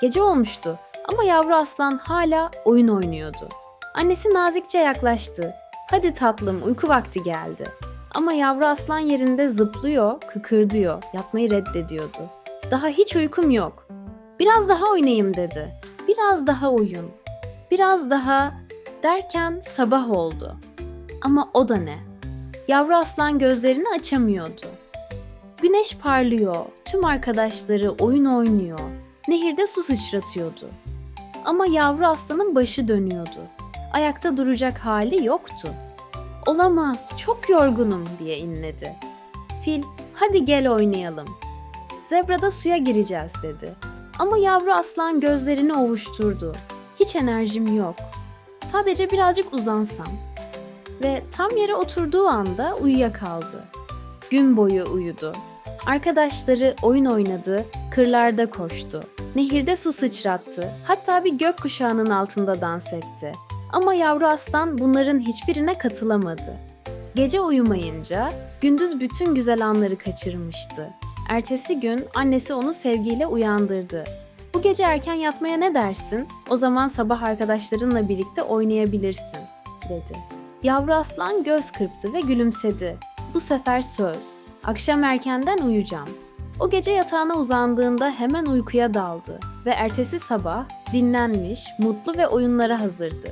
Gece olmuştu ama yavru aslan hala oyun oynuyordu. Annesi nazikçe yaklaştı. Hadi tatlım uyku vakti geldi. Ama yavru aslan yerinde zıplıyor, kıkırdıyor, yatmayı reddediyordu. Daha hiç uykum yok. Biraz daha oynayayım dedi. Biraz daha uyun. Biraz daha derken sabah oldu. Ama o da ne? Yavru aslan gözlerini açamıyordu. Güneş parlıyor, tüm arkadaşları oyun oynuyor. Nehirde su sıçratıyordu. Ama yavru aslanın başı dönüyordu. Ayakta duracak hali yoktu. Olamaz, çok yorgunum diye inledi. Fil, hadi gel oynayalım. Zebra da suya gireceğiz dedi. Ama yavru aslan gözlerini ovuşturdu. Hiç enerjim yok. Sadece birazcık uzansam. Ve tam yere oturduğu anda uyuyakaldı. Gün boyu uyudu. Arkadaşları oyun oynadı, kırlarda koştu. Nehirde su sıçrattı, hatta bir gök kuşağının altında dans etti. Ama yavru aslan bunların hiçbirine katılamadı. Gece uyumayınca gündüz bütün güzel anları kaçırmıştı. Ertesi gün annesi onu sevgiyle uyandırdı. Bu gece erken yatmaya ne dersin? O zaman sabah arkadaşlarınla birlikte oynayabilirsin, dedi. Yavru aslan göz kırptı ve gülümsedi. Bu sefer söz. Akşam erkenden uyuyacağım. O gece yatağına uzandığında hemen uykuya daldı ve ertesi sabah dinlenmiş, mutlu ve oyunlara hazırdı.